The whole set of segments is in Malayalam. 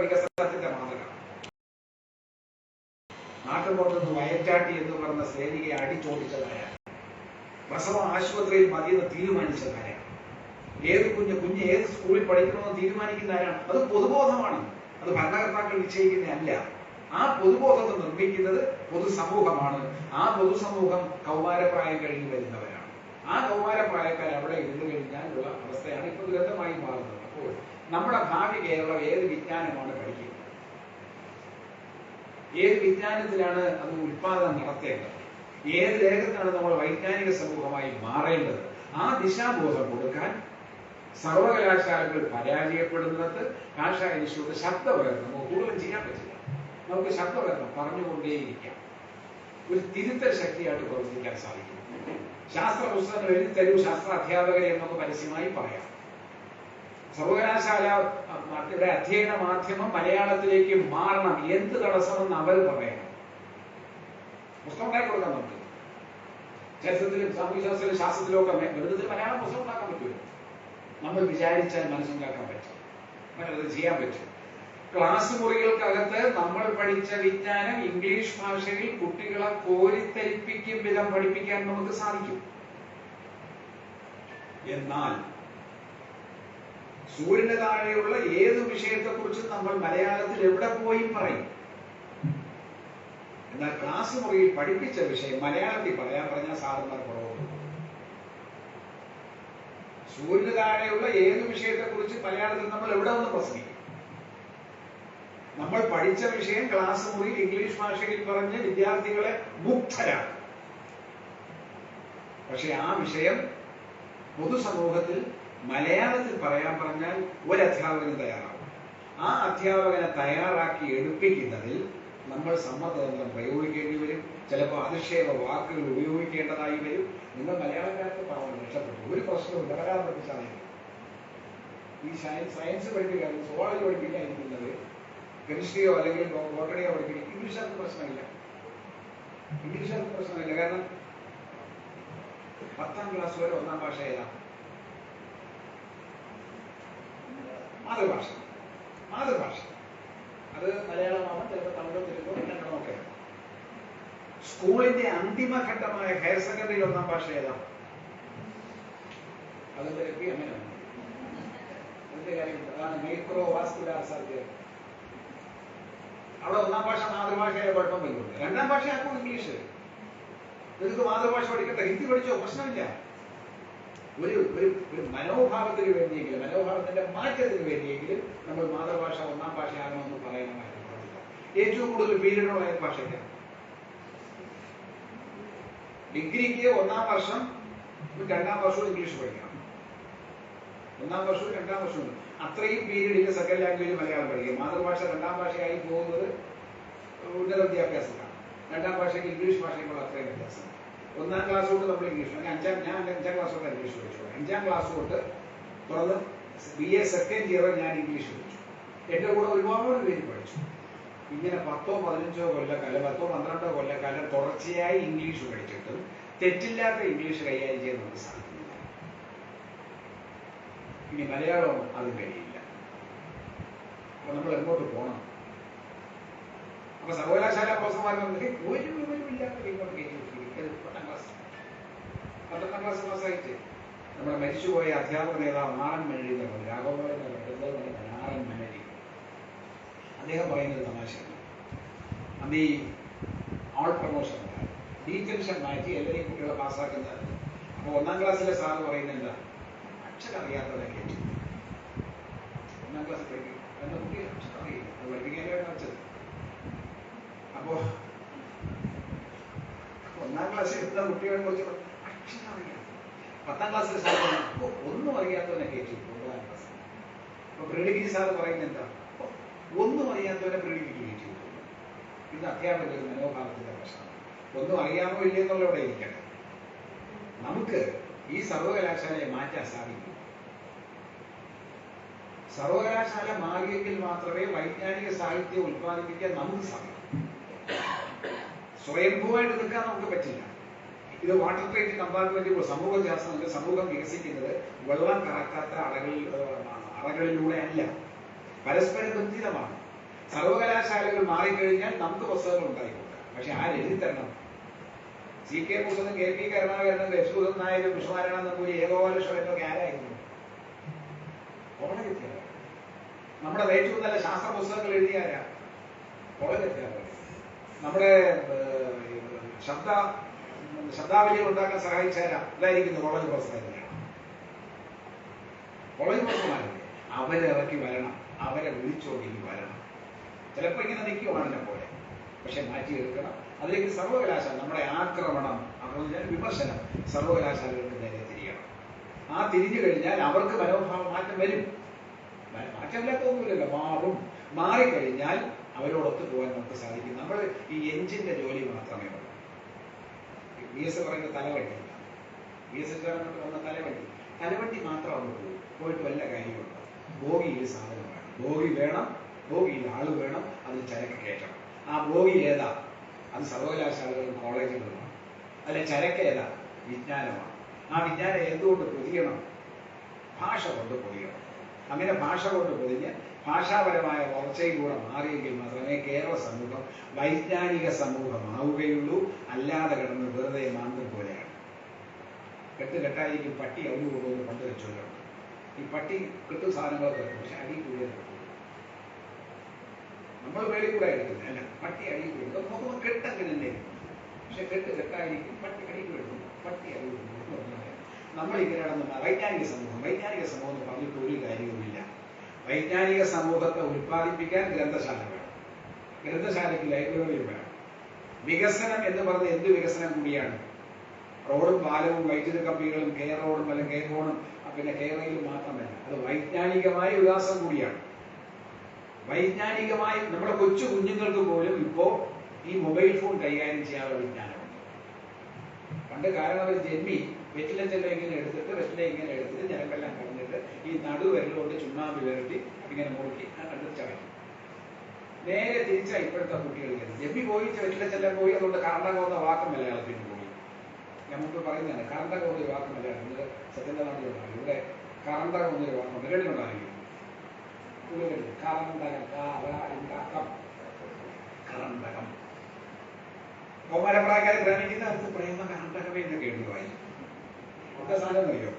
വികസനത്തിന്റെ മാതൃക. നാട്ടുപുറത്ത് വയറ്റാട്ടി എന്ന് പറഞ്ഞ സേനികയെ അടിച്ചോടിച്ചതായ പ്രസവ ആശുപത്രിയിൽ മതിയെന്ന് തീരുമാനിച്ചതായ ഏത് കുഞ്ഞ് കുഞ്ഞ് ഏത് സ്കൂളിൽ പഠിക്കണമെന്ന് തീരുമാനിക്കുന്ന ആരാണ്? അത് പൊതുബോധമാണ്. അത് ഭരണകർത്താക്കൾ നിശ്ചയിക്കുന്നതല്ല. ആ പൊതുബോധത്തെ നിർമ്മിക്കുന്നത് പൊതുസമൂഹമാണ്. ആ പൊതുസമൂഹം കൗമാരപ്രായം കഴിഞ്ഞ് വരുന്നവരാണ്. ആ കൗമാരപ്രായക്കാർ അവിടെ ഇരുന്നു കഴിഞ്ഞാലുള്ള അവസ്ഥയാണ് ഇപ്പൊ ദുരന്തമായി മാറുന്നത്. അപ്പോൾ നമ്മുടെ ഭാവി കേരളം ഏത് വിജ്ഞാനമാണ് പഠിക്കുന്നത്? ഏത് വിജ്ഞാനത്തിലാണ് അത് ഉത്പാദനം നടത്തേണ്ടത്? ഏത് രേഖത്താണ് നമ്മൾ വൈജ്ഞാനിക സമൂഹമായി മാറേണ്ടത്? ആ ദിശാബോധം കൊടുക്കാൻ സർവകലാശാലകൾ പരാജയപ്പെടുന്നത് കാഷായ ഇൻസ്റ്റിറ്റ്യൂട്ട് ശബ്ദപകരണം. നമുക്ക് കൂടുതൽ ചെയ്യാൻ പറ്റില്ല. നമുക്ക് ശബ്ദപകരണം പറഞ്ഞുകൊണ്ടേയിരിക്കാം. ഒരു തിരുത്തൽ ശക്തിയായിട്ട് പ്രവർത്തിക്കാൻ സാധിക്കും. ശാസ്ത്ര പുസ്തകങ്ങൾ എഴുതി തരൂ ശാസ്ത്ര അധ്യാപകരെ എന്നൊക്കെ പരസ്യമായി പറയാം. സർവകലാശാല ഇവിടെ അധ്യയന മാധ്യമം മലയാളത്തിലേക്ക് മാറണം. എന്ത് തടസ്സമെന്ന് അവർ പറയണം. പുസ്തകം ഉണ്ടാക്കി കൊടുക്കാൻ നമുക്ക് ചരിത്രത്തിലും സാമൂഹ്യശാസ്ത്രത്തിലും ശാസ്ത്രത്തിലും ഒക്കെ ഗണിതത്തിൽ മലയാളം പുസ്തകം ഉണ്ടാക്കാൻ പറ്റുമോ നമ്മൾ വിചാരിച്ചാൽ മനസ്സുണ്ടാക്കാൻ പറ്റും. അത് ചെയ്യാൻ പറ്റും. ക്ലാസ് മുറികൾക്കകത്ത് നമ്മൾ പഠിച്ച വിജ്ഞാനം ഇംഗ്ലീഷ് ഭാഷയിൽ കുട്ടികളെ കോരിത്തരിപ്പിക്കും വിധം പഠിപ്പിക്കാൻ നമുക്ക് സാധിക്കും. എന്നാൽ സൂര്യന് താഴെയുള്ള ഏത് കുറിച്ച് നമ്മൾ മലയാളത്തിൽ എവിടെ പോയി പറയും? എന്നാൽ ക്ലാസ് മുറിയിൽ പഠിപ്പിച്ച വിഷയം മലയാളത്തിൽ പറയാൻ പറഞ്ഞ സാറന്മാർ കുറവുണ്ട് സൂര്യന് താഴെയുള്ള ഏത് വിഷയത്തെക്കുറിച്ച് മലയാളത്തിൽ നമ്മൾ എവിടെ ഒന്ന് പ്രസംഗിക്കും? നമ്മൾ പഠിച്ച വിഷയം ക്ലാസ് മുറിയിൽ ഇംഗ്ലീഷ് ഭാഷയിൽ പറഞ്ഞ് വിദ്യാർത്ഥികളെ മുക്തരാണ് പക്ഷെ ആ വിഷയം പൊതുസമൂഹത്തിൽ മലയാളത്തിൽ പറയാൻ പറഞ്ഞാൽ ഒരു അധ്യാപകന് തയ്യാറാവും. ആ അധ്യാപകനെ തയ്യാറാക്കി എടുപ്പിക്കുന്നതിൽ നമ്മൾ സമ്മതതന്ത്രം പ്രയോഗിക്കേണ്ടി വരും. ചിലപ്പോൾ അധിക്ഷേപ വാക്കുകൾ ഉപയോഗിക്കേണ്ടതായി വരും. നിങ്ങൾ മലയാളക്കാർക്ക് പറഞ്ഞു രക്ഷപ്പെട്ടു. ഒരു പ്രശ്നവും മലയാളം പഠിച്ചാൽ ഈ സയൻസ് സയൻസ് പഠിപ്പിക്കാൻ സോളജി പഠിപ്പിക്കാനിരിക്കുന്നത് കെമിസ്ട്രിയോ അല്ലെങ്കിൽ ബോട്ടണിയോ പഠിപ്പിക്കും ഇംഗ്ലീഷുകാർക്ക് പ്രശ്നമില്ല? ഇംഗ്ലീഷുകാർക്ക് പ്രശ്നമില്ല? കാരണം പത്താം ക്ലാസ് വരെ ഒന്നാം ഭാഷ ഏതാ? മാതൃഭാഷ. മാതൃഭാഷ. അത് മലയാളമാണ് ചിലപ്പോൾ തമിഴോ തെലുങ്കോ കന്നഡമോ ഒക്കെ സ്കൂളിന്റെ അന്തിമഘട്ടമായ ഹയർ സെക്കൻഡറി ഒന്നാം ഭാഷ ഏതാണ് അതിന്റെ അങ്ങനെയാണ് അതിന്റെ കാര്യം അതാണ് മൈക്രോ വാസ്കുലാർ സർജറി. അവിടെ ഒന്നാം ഭാഷ മാതൃഭാഷയായ കുഴപ്പം വരുന്നുണ്ട് രണ്ടാം ഭാഷയാക്കും ഇംഗ്ലീഷ്. നിങ്ങൾക്ക് മാതൃഭാഷ പഠിക്കട്ടെ? ഹിന്ദി പഠിച്ചോ? പ്രശ്നമില്ല. ഒരു ഒരു ഒരു മനോഭാവത്തിന് വേണ്ടിയെങ്കിലും മനോഭാവത്തിന്റെ മാറ്റത്തിന് വേണ്ടിയെങ്കിലും നമ്മൾ മാതൃഭാഷ ഒന്നാം ഭാഷയാകണമെന്ന് പ്രവർത്തിക്കാം ഏറ്റവും കൂടുതൽ പീരീഡുള്ള ഭാഷയ്ക്കാണ് ഭാഷയ്ക്ക് ഡിഗ്രിക്ക് ഒന്നാം വർഷം രണ്ടാം വർഷവും ഇംഗ്ലീഷ് പഠിക്കണം. ഒന്നാം വർഷവും രണ്ടാം വർഷവും അത്രയും പീരീഡിൽ സെക്കൻഡ് ലാംഗ്വേജ് മലയാളം പഠിക്കും മാതൃഭാഷ രണ്ടാം ഭാഷയായി പോകുന്നത് ഉന്നത വിദ്യാഭ്യാസത്തിലാണ്. രണ്ടാം ഭാഷയ്ക്ക് ഇംഗ്ലീഷ് ഭാഷയ്ക്കുള്ള അത്രയും വ്യത്യാസം. ഒന്നാം ക്ലാസ് തൊട്ട് നമ്മൾ ഇംഗ്ലീഷ് അഞ്ചാം ഞാൻ അഞ്ചാം ക്ലാസ് തൊട്ട് ഇംഗ്ലീഷ് പഠിച്ചു. അഞ്ചാം ക്ലാസ് തൊട്ട് തുറന്ന് ബി എ സെക്കൻഡ് ഇയർ ഞാൻ ഇംഗ്ലീഷ് പഠിച്ചു. എന്റെ കൂടെ ഒരുപാട് പേര് പഠിച്ചു. ഇങ്ങനെ പത്തോ പതിനഞ്ചോ കൊല്ലക്കാലം പത്തോ പന്ത്രണ്ടോ കൊല്ലക്കാലം തുടർച്ചയായി ഇംഗ്ലീഷ് പഠിച്ചിട്ടും തെറ്റില്ലാത്ത ഇംഗ്ലീഷ് കൈകാര്യം ചെയ്യാൻ നമുക്ക് സാധിക്കില്ല. ഇനി മലയാളം അതും കഴിയില്ല. അപ്പൊ നമ്മൾ എങ്ങോട്ട് പോകണം അപ്പൊ സർവകലാശാല പ്രൊഫസർമാർ ഒരു വിവരമില്ലാത്ത ഇങ്ങോട്ട് കയറ്റി പന്ത്രണ്ടാം ക്ലാസ് പാസ്സായിട്ട് നമ്മുടെ മരിച്ചുപോയ അധ്യാപക നേതാവ് മലരി എന്ന് പറഞ്ഞു രാഘവൻ ആർ എൻ മലരി അദ്ദേഹം പറയുന്നത് തമാശയാണ്. അന്ന് ഈ ആൾ പ്രമോഷൻ ഡീറ്റെയിൽസ് മാറ്റി എല്ലാവരെയും കുട്ടികളെ പാസ്സാക്കുന്നത് അപ്പൊ ഒന്നാം ക്ലാസ്സിലെ സാറ് പറയുന്നത് എന്താ? അക്ഷരം അറിയാത്തവരെ ഒന്നാം ക്ലാസ് പഠിക്കും എന്റെ കുട്ടി? അക്ഷരം അത് പഠിപ്പിക്കാനായിട്ട് അച്ഛൻ അപ്പോ ഒന്നാം ക്ലാസ്സിൽ എത്തുന്ന കുട്ടികളെ കുറിച്ച് പത്താം ക്ലാസ്സിൽ സാർ പറഞ്ഞു, "ഓ, ഒന്നും അറിയാത്തവനെ കയറ്റി ഒമ്പതാം ക്ലാസ്. അപ്പൊ പ്രീഡിഗ്രി സാർ പറയുന്നത് എന്താ? "ഓ, ഒന്നും അറിയാത്തവനെ പ്രീഡിഗ്രി കയറ്റി ഇത് അധ്യാപകരുടെ മനോഭാവത്തിന്റെ പ്രശ്നം. ഒന്നും അറിയാമോ ഇല്ലേ എന്നുള്ളവിടെ ഇരിക്കട്ടെ. നമുക്ക് ഈ സർവകലാശാലയെ മാറ്റാൻ സാധിക്കും. സർവകലാശാല മാറിയെങ്കിൽ മാത്രമേ വൈജ്ഞാനിക സാഹിത്യം ഉത്പാദിപ്പിക്കാൻ നമുക്ക് സാധിക്കൂ. സ്വയംഭൂവായിട്ട് നിൽക്കാൻ നമുക്ക് പറ്റില്ല. ഇത് വാട്ടർ ട്രീറ്റ് കമ്പാർട്ട്മെന്റ് സമൂഹ ശാസ്ത്രത്തിൽ സമൂഹം വികസിക്കുന്നത് വെള്ളം കറക്കാത്ത അറകളിൽ അറകളിലൂടെ അല്ല. പരസ്പര ബന്ധിതമാണ്. സർവകലാശാലകൾ മാറിക്കഴിഞ്ഞാൽ നമുക്ക് പുസ്തകങ്ങൾ ഉണ്ടായിക്കൊടുക്കാം പക്ഷെ ആരെഴുതി തരണം സി കെ മുസനും കെ പി കരുണാകരനും ലക്ഷ്മൂതൻ നായരും വിശ്വനാരായണൻ നമ്പൂരി ഏകോപലക്ഷം എന്നൊക്കെ ആരായിരുന്നു? നമ്മുടെ ഏറ്റവും നല്ല ശാസ്ത്ര പുസ്തകങ്ങൾ വളരെ അധ്യാപകർ നമ്മുടെ ശബ്ദ ശബ്ദാവലികൾ ഉണ്ടാക്കാൻ സഹായിച്ചാരാ ഇതായിരിക്കുന്നു കോളേജ് പ്രൊഫസർ കോളേജ് പ്രൊഫസർമാരല്ലേ അവരിറക്കി വരണം. അവരെ വിളിച്ചോടി വരണം. ചിലപ്പോൾ ഇങ്ങനെ നിൽക്കുവാണെന്നെ പോലെ. പക്ഷെ മാറ്റിയെടുക്കണം അതിലേക്ക് സർവകലാശാല നമ്മുടെ ആക്രമണം ആക്രമണം വിമർശനം സർവകലാശാലകൾക്ക് നേരെ തിരിയണം. ആ തിരിഞ്ഞു കഴിഞ്ഞാൽ അവർക്ക് മനോഭാവ മാറ്റം വരും. മാറ്റമില്ലാത്തൊന്നുമില്ലല്ലോ. മാറും. മാറിക്കഴിഞ്ഞാൽ അവരോടൊത്ത് പോകാൻ നമുക്ക് സാധിക്കും. നമ്മൾ ഈ എഞ്ചിന്റെ ജോലി മാത്രമേ ഉള്ളൂ. ബി എസ് പറയുന്ന തലവണ്ടി. ബി എസ് വന്ന തലവണ്ടി. തലവണ്ടി മാത്രമാണ് പോയിട്ട് വല്ല കാര്യമുണ്ട് ഈ സാധനം വേണം. ബോഗി വേണം ബോഗിയിൽ ആൾ വേണം അതിൽ ചരക്ക് കയറ്റണം. ആ ബോഗി ഏതാ? അത് സർവകലാശാലകളും കോളേജുകളുമാണ്. അല്ലെ ചരക്ക് ഏതാ? വിജ്ഞാനമാണ്. ആ വിജ്ഞാനം എന്തുകൊണ്ട് പൊതിയണം? ഭാഷ കൊണ്ട് പൊതിയണം. അങ്ങനെ ഭാഷ കൊണ്ട് പൊതിഞ്ഞ് ഭാഷാപരമായ വളർച്ചയിലൂടെ മാറിയെങ്കിൽ മാത്രമേ കേരള സമൂഹം വൈജ്ഞാനിക സമൂഹമാവുകയുള്ളൂ. അല്ലാതെ കിടന്ന് വെറുതെ മാന്തം പോലെയാണ്. കെട്ട് കെട്ടായിരിക്കും പട്ടി അവന് കൊണ്ടുവന്ന് പണ്ട് വെച്ചോലുണ്ട് ഈ പട്ടി കെട്ടു സാധനങ്ങളൊക്കെ വെക്കും പക്ഷെ അടി കൂടുതൽ നമ്മൾ വേറെ കൂടെ എടുക്കുന്നത് അല്ല പട്ടി അടി കൂടുതൽ നോക്കുമ്പോൾ കെട്ടങ്ങനെ തന്നെ പക്ഷെ കെട്ട് കെട്ടായിരിക്കും പട്ടി അടി കൂടുന്നു പട്ടി അടി കൂടുന്നു നമ്മൾ ഇങ്ങനെ നടന്ന വൈജ്ഞാനിക സമൂഹം വൈജ്ഞാനിക സമൂഹം എന്ന് പറഞ്ഞിട്ട് ഒരു കാര്യവുമില്ല. വൈജ്ഞാനിക സമൂഹത്തെ ഉൽപ്പാദിപ്പിക്കാൻ ഗ്രന്ഥശാല വേണം ഗ്രന്ഥശാലയ്ക്ക് ലൈബ്രറി വേണം. വികസനം എന്ന് പറഞ്ഞ എന്ത് വികസനം കൂടിയാണ്? റോഡും പാലവും വൈദ്യുത കമ്പികളും കെ റോഡും അല്ലെങ്കിൽ കെ ഫോണും പിന്നെ കെ മാത്രമല്ല. അത് വൈജ്ഞാനികമായ വികാസം കൂടിയാണ്. വൈജ്ഞാനികമായി നമ്മുടെ കൊച്ചു കുഞ്ഞുങ്ങൾക്ക് പോലും ഇപ്പോ ഈ മൊബൈൽ ഫോൺ കൈകാര്യം ചെയ്യാനുള്ള വിജ്ഞാനമുണ്ട് പണ്ട് കാരണം അവർ ജന്മി വെറ്റില ചെല്ലം ഇങ്ങനെ എടുത്തിട്ട് വെറ്റില ഇങ്ങനെ എടുത്തിട്ട് ഞരമ്പെല്ലാം കളഞ്ഞിട്ട് ഈ നടുവരലുകൊണ്ട് ചുണ്ണാമ്പ് വിരട്ടി ഇങ്ങനെ മുറുക്കി. ആ കണ്ടു ചവയ്ക്കും നേരെ തിരിച്ചാ ഇപ്പോഴത്തെ കുട്ടികളിൽ ജമ്മി പോയി വെറ്റിലെ ചെല്ലാൻ പോയി അതുകൊണ്ട് കാരണകോന്ന വാക്ക് മലയാളത്തിന് പോയി. ഞാൻ മുമ്പ് പറയുന്നതാണ് കാന്തകം ഒരു വാക്ക് മലയാളം. ഇത് സത്യനാട്ടിലുണ്ടാകും ഇവിടെ കാന്തകം എന്നൊരു വാക്കുണ്ട് കേട്ടിട്ടുണ്ടാകും പുള്ളികളിൽ കറണ്ടകം കാറണ്ടകം കറന്തകം കൗമാരപ്രായക്കാരെ പ്രേമിക്കുന്ന അടുത്ത് പ്രേമ കറണ്ടകമേ എന്നൊക്കെ എഴുതി വായി എന്താ സാധനം അറിയോ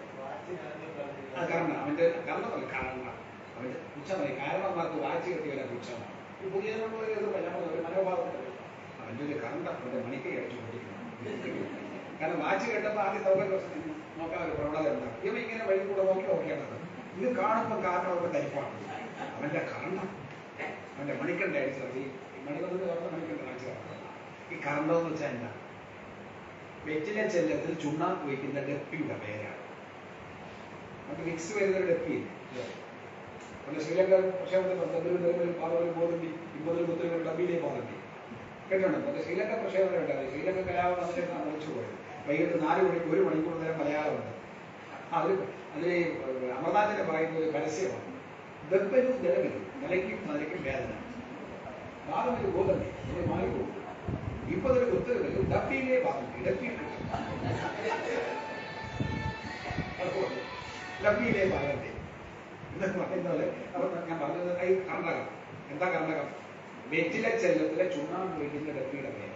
കർണ അവന്റെ കർണമല്ല കാരണം അവന്റെ പുച്ഛമായി കാരണന്മാർക്ക് വായിച്ചു കെട്ടിയല്ല പുച്ഛമാണ് ഈ പുതിയ മനോഭാവത്തിലല്ല അവന്റെ ഒരു കർമ്മ അവന്റെ മണിക്ക് അടിച്ചു കാരണം വാച്ച് കെട്ടപ്പോൾ ആദ്യം സൗകര്യം നോക്കാൻ ഒരു പ്രവണത ഉണ്ടാകും ഇവ ഇങ്ങനെ വഴി കൂടെ നോക്കി നോക്കേണ്ടത് ഇത് കാണുമ്പോൾ കാരണം അവരുടെ തരിപ്പാണ് അവന്റെ കർണം അവന്റെ മണിക്കണ്ട അടിച്ചത് ഈ മണികണ്ഠന് പറഞ്ഞ മണിക്കണ്ട അടിച്ചതാണ് ഈ കർണം എന്ന് വെച്ചാൽ എന്താ? വെറ്റിലെ ചെല്ലത്തിൽ ചുണ്ണാമ്പ് വയ്ക്കുന്ന ഡെപ്പിയുടെ പേരാണ്. നമുക്ക് മിക്സ് വരുന്ന ഒരു ഡെപ്പി നമ്മുടെ ശ്രീലങ്ക പ്രക്ഷേപത്തിൽ തിരുവനന്തപുരം പാർവതി പോകുന്നുണ്ട് ഇമ്പതിൽ മുത്തലും ഡബ്ബിയിലെ പോകുന്നുണ്ട് കേട്ടോ മറ്റേ ശ്രീലങ്ക പ്രക്ഷേപണം ഉണ്ടാവില്ല ശ്രീലങ്ക കലാപം അതിലേക്ക് അമർച്ചു പോയത്. വൈകിട്ട് നാല് മണിക്ക് ഒരു മണിക്കൂർ നേരം മലയാളമുണ്ട്. അതിൽ അതിൽ അമർനാഥിനെ പറയുന്ന ഒരു പരസ്യമാണ്. വെപ്പലും ജലകലും നിലയ്ക്കും നിലയ്ക്കും വേദന. പാദമൊരു ബോധമേ ഇത് മാറിപ്പോകും. ഇപ്പൊ ഒരു ഉത്തരവിൽ ഡബ്ബിയിലെ പാദം ഡബ്ബി ഡബ്ബിയിലെ പാലത്തെ അപ്പൊ ഞാൻ പറഞ്ഞത് ഈ കർണകം. എന്താ കർണകം? വെറ്റിലെ ചെല്ലത്തിലെ ചുണ്ണാമ്പ് വീട്ടിന്റെ ഡബ്ബിയുടെ പേര്.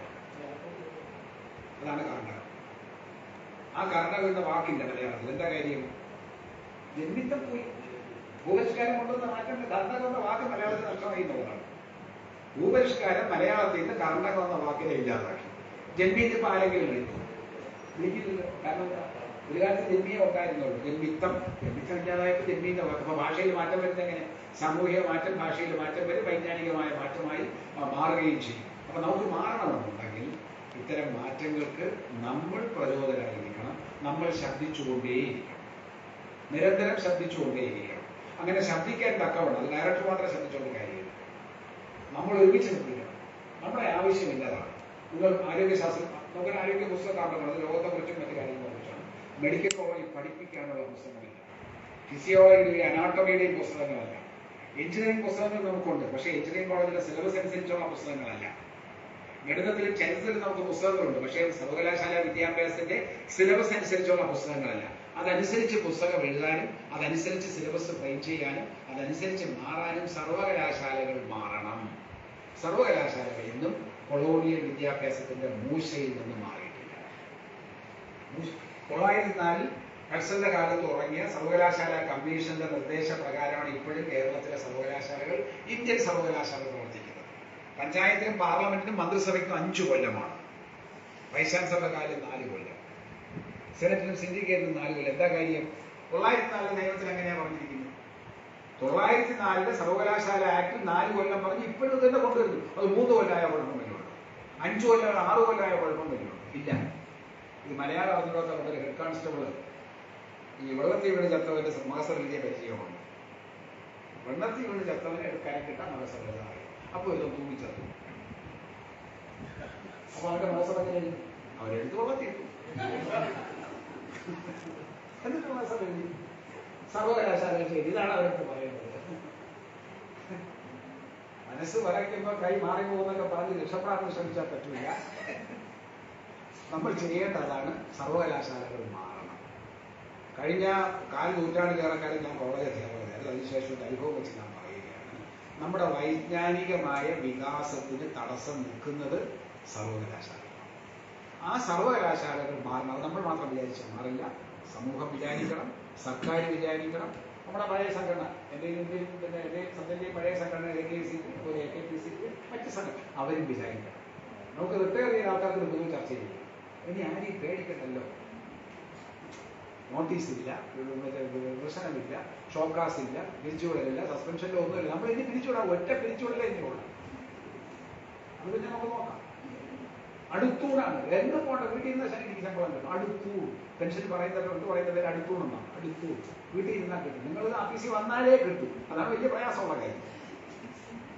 അതാണ് കർണകം. ആ കർണകം എന്ന വാക്കിന്റെ മലയാളത്തിൽ. എന്താ കാര്യം? ജന്മിത്തം പോയി. ഭൂപരിഷ്കാരം കൊണ്ടുവന്ന മാറ്റം കർണകം എന്ന വാക്ക് മലയാളത്തിൽ നഷ്ടമായി എന്നുള്ളതാണ്. ഭൂപരിഷ്കാരം മലയാളത്തിൽ നിന്ന് കർണകം എന്ന വാക്കിനെ ഇല്ലാതാക്കി. ജന്മിത്തിപ്പോ ആരെങ്കിലും വിളിക്കും വിളിക്കുന്നില്ല കാരണം? ഒരു കാലത്ത് ജന്മിയെ ഉണ്ടായിരുന്നുള്ളൂ ജന്മിത്തം ജന്മിത്തം ഇല്ലാതായപ്പോൾ ജന്മീന്റെ വാക്ക് അപ്പൊ ഭാഷയിൽ മാറ്റം വരുന്നത് എങ്ങനെ? സാമൂഹിക മാറ്റം ഭാഷയിൽ മാറ്റം വരും വൈജ്ഞാനികമായ മാറ്റമായി മാറുകയും ചെയ്യും. അപ്പൊ നമുക്ക് മാറണമെന്നുണ്ടെങ്കിൽ ഇത്തരം മാറ്റങ്ങൾക്ക് നമ്മൾ പ്രചോദനായിരിക്കണം നമ്മൾ ശബ്ദിച്ചുകൊണ്ടേയിരിക്കണം. നിരന്തരം ശബ്ദിച്ചുകൊണ്ടേയിരിക്കണം. അങ്ങനെ ശബ്ദിക്കാൻ തക്കവണ്ണം അത് ഡയറക്ടർ മാത്രം ശബ്ദിച്ചുകൊണ്ട് കാര്യമില്ല. നമ്മൾ ഒരുമിച്ച് ചിന്തിക്കണം നമ്മുടെ ആവശ്യമില്ലാതാണ്. നിങ്ങൾ ആരോഗ്യശാസ്ത്രം നമുക്കൊരു ആരോഗ്യ പുസ്തകം കാണണം അത് ലോകത്തെക്കുറിച്ചും മറ്റു കുറിച്ചാണ് മെഡിക്കൽ കോളേജിൽ പഠിപ്പിക്കാനുള്ള പുസ്തകങ്ങളില്ല ഫിസിയോളജിയുടെയും അനാട്ടമിയുടെയും പുസ്തകങ്ങളല്ല. എഞ്ചിനീയറിംഗ് പുസ്തകങ്ങൾ നമുക്കുണ്ട്. പക്ഷേ എഞ്ചിനീയറിംഗ് കോളേജിലെ സിലബസ് അനുസരിച്ചുള്ള പുസ്തകങ്ങളല്ല. ഗണിതത്തിൽ ചരിത്രത്തിൽ നമുക്ക് പുസ്തകങ്ങളുണ്ട്. പക്ഷേ സർവകലാശാല വിദ്യാഭ്യാസത്തിന്റെ സിലബസ് അനുസരിച്ചുള്ള പുസ്തകങ്ങളല്ല. അതനുസരിച്ച് പുസ്തകം എഴുതാനും അതനുസരിച്ച് സിലബസ് ഫ്രെയിം ചെയ്യാനും അതനുസരിച്ച് മാറാനും സർവകലാശാലകൾ മാറണം. സർവകലാശാലകൾ എന്നും കൊളോണിയൽ വിദ്യാഭ്യാസത്തിന്റെ മൂശയിൽ നിന്ന് മാറിയിട്ടില്ല. തൊള്ളായിരത്തി നാലിൽ ഹഡ്സന്റെ കാലത്ത് തുടങ്ങിയ സർവകലാശാല കമ്മീഷന്റെ നിർദ്ദേശപ്രകാരമാണ് ഇപ്പോഴും കേരളത്തിലെ സർവകലാശാലകൾ ഇന്ത്യൻ സർവകലാശാല പ്രവർത്തിക്കുന്നത്. പഞ്ചായത്തിനും പാർലമെന്റിനും മന്ത്രിസഭയ്ക്കും അഞ്ചു കൊല്ലമാണ്. വൈസ് ചാൻസലറുടെ കാലം നാല് കൊല്ലം. സെനറ്റിനും സിൻഡിക്കേറ്റിനും നാല് കൊല്ലം. എന്താ കാര്യം? തൊള്ളായിരത്തി നാലിലെ നിയമത്തിൽ എങ്ങനെയാണ് പറഞ്ഞിരിക്കുന്നത്? തൊള്ളായിരത്തി നാലിലെ സർവകലാശാല ആക്ട് നാല് കൊല്ലം പറഞ്ഞ് ഇപ്പോഴും തന്നെ കൊണ്ടുവരുന്നു. അത് മൂന്ന് കൊല്ലമായ കുഴപ്പം വരുന്നുള്ളൂ അഞ്ചു കൊല്ലം ആറ് കൊല്ലമായ കുഴപ്പം വരുന്നുള്ളൂ ഇല്ല. ഇത് മലയാളം അറിഞ്ഞിടത്ത നമ്മുടെ ഹെഡ് കോൺസ്റ്റബിൾ ഈ വെള്ളത്തിൽ വീണ് ചത്തവന്റെ മകസറിലിയെ പരിചയമാണ് വെള്ളത്തിൽ വീണ് ചത്തവനെ എടുക്കാൻ കിട്ടാൻ മകസറില്ല അപ്പൊ ഇത് തൂങ്ങിച്ചത് അപ്പൊ അവരുടെ മകസർ എങ്ങനെ അവരെടുത്ത് വെള്ളത്തിൽ എന്നിട്ട് മകസർ എഴുതി. സർവകലാശാല ചെയ്ത് ഇതാണ് അവരൊക്കെ പറയുന്നത് മനസ്സ് വരയ്ക്കുമ്പോൾ കൈ മാറി പോകുന്നൊക്കെ പറഞ്ഞ് രക്ഷപ്പെടാൻ ശ്രമിച്ചാൽ പറ്റില്ല നമ്മൾ ചെയ്യേണ്ടതാണ് സർവകലാശാലകൾ മാറണം. കഴിഞ്ഞ കാൽ നൂറ്റാണ്ടിലേറെക്കാലം ഞാൻ കോളേജ് അധ്യാപകരായിരുന്നു അതിനുശേഷം ഒരു അനുഭവം വെച്ച് ഞാൻ പറയുകയാണ്. നമ്മുടെ വൈജ്ഞാനികമായ വികാസത്തിന് തടസ്സം നിൽക്കുന്നത് സർവകലാശാലകളാണ്. ആ സർവകലാശാലകൾ മാറണം. നമ്മൾ മാത്രം വിചാരിച്ചാൽ മാറില്ല. സമൂഹം വിചാരിക്കണം സർക്കാർ വിചാരിക്കണം. നമ്മുടെ പഴയ സംഘടന എന്റെയും പിന്നെ എന്റെ സത്യന്റെയും പഴയ സംഘടന എ കെ സി അതുപോലെ എ കെ പി സി മറ്റ് സംഘടന അവരും വിചാരിക്കണം. നമുക്ക് റിട്ടയർ ചെയ്യുന്ന ആൾക്കാർക്ക് ഒരു ചർച്ച ചെയ്യും ഇനി ആരെയും പേടിക്കണ്ടല്ലോ. നോട്ടീസ് ഇല്ല പ്രശ്നമില്ല ഷോക്കാസ് ഇല്ല പിരിച്ചുവിടലില്ല സസ്പെൻഷനിലോ ഒന്നുമില്ല. നമ്മൾ ഇനി പിരിച്ചുവിടാം ഒറ്റ പിരിച്ചുവിടലേ ഇനി ഉള്ളു. അത് പിന്നെ നമുക്ക് നോക്കാം. അടുത്തൂടാണ്. എന്ന് പോണ്ട വീട്ടിൽ ഇരുന്ന ശനിക്ക് ശമ്പളം കിട്ടും പെൻഷൻ പറയുന്ന കൊണ്ട് പറയുന്ന പേര് അടുത്തൂണെന്നാണ് അടുത്തൂ വീട്ടിൽ ഇരുന്നാൽ കിട്ടും. നിങ്ങൾ ഓഫീസിൽ വന്നാലേ കിട്ടും. അതാണ് വലിയ പ്രയാസമുള്ള കാര്യം.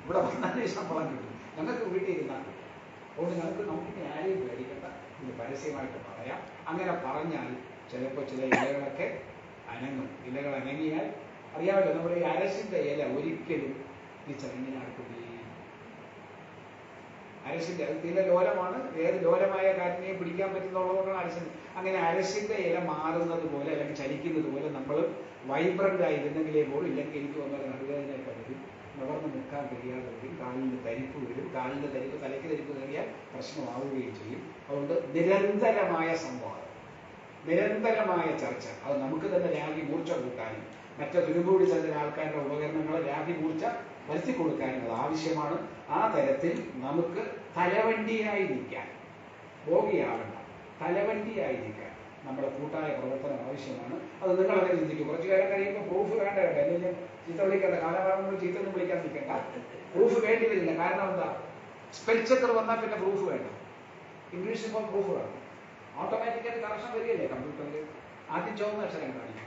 ഇവിടെ വന്നാലേ ശമ്പളം കിട്ടും. ഞങ്ങൾക്ക് വീട്ടിൽ ഇരുന്നാൽ അതുകൊണ്ട് ഞങ്ങൾക്ക് നമുക്ക് ആരെയും പേടിക്കണ്ട. ഇത് പരസ്യമായിട്ട് പറയാം. അങ്ങനെ പറഞ്ഞാൽ ചിലപ്പോൾ ചില ഇലകളൊക്കെ അനങ്ങും. ഇലകൾ അനങ്ങിയാൽ അറിയാമല്ലോ നമ്മുടെ ഈ അരശിന്റെ ഇല ഒരിക്കലും ഈ കൂടി അരശിന്റെ ഇല ലോലമാണ്. ഏത് ലോലമായ കാറ്റിനെയും പിടിക്കാൻ പറ്റുന്നുള്ളതുകൊണ്ടാണ് അരശൻ അങ്ങനെ അരശിന്റെ ഇല മാറുന്നത് പോലെ അല്ലെങ്കിൽ ചലിക്കുന്നത് പോലെ നമ്മൾ വൈബ്രന്റ് ആയിരുന്നെങ്കിലേ പോലും ഇല്ലെങ്കിൽ എനിക്ക് വന്നാൽ നടുവേദനയൊക്കെ നിവർന്ന് നിൽക്കാൻ കഴിയാതെ വരും കാലിന് തരിപ്പ് വരും കാലിന് തരിപ്പ് തലയ്ക്ക് തരിപ്പ് കയറിയാൽ പ്രശ്നമാവുകയും ചെയ്യും. അതുകൊണ്ട് നിരന്തരമായ സംവാദം നിരന്തരമായ ചർച്ച. അത് നമുക്ക് തന്നെ രാഗി മൂർച്ച കൂട്ടാനും മറ്റു തുരുമ്പൂടി ചെന്ന ആൾക്കാരുടെ ഉപകരണങ്ങൾ രാഗി മൂർച്ച വരുത്തി കൊടുക്കാനും അത് ആവശ്യമാണ്. ആ തരത്തിൽ നമുക്ക് തലവണ്ടിയായി നിൽക്കാൻ ഭോഗിയാവണ്ട തലവണ്ടിയായി നിൽക്കാൻ നമ്മുടെ കൂട്ടായ പ്രവർത്തനം ആവശ്യമാണ്. അത് അങ്ങനെ ചിന്തിക്കും. കുറച്ചു കാലം കഴിയുമ്പോൾ പ്രൂഫ് വേണ്ട കേട്ടോ. അല്ലെങ്കിൽ ചീത്ത വിളിക്കേണ്ട കാലഭാഗങ്ങൾ ചീത്ത ഒന്നും വിളിക്കാൻ നിൽക്കേണ്ട. പ്രൂഫ് വേണ്ടി വരില്ല. കാരണം എന്താ? സ്പെൽ ചെക്കർ വന്നാൽ പിന്നെ പ്രൂഫ് വേണ്ട. ഇംഗ്ലീഷ് ഇപ്പോൾ പ്രൂഫ് വേണം. ഓട്ടോമാറ്റിക്കായിട്ട് കറക്ഷൻ വരികയല്ലേ കമ്പ്യൂട്ടറിൽ ആദ്യം ചുവന്ന അക്ഷരം കാണിക്കും.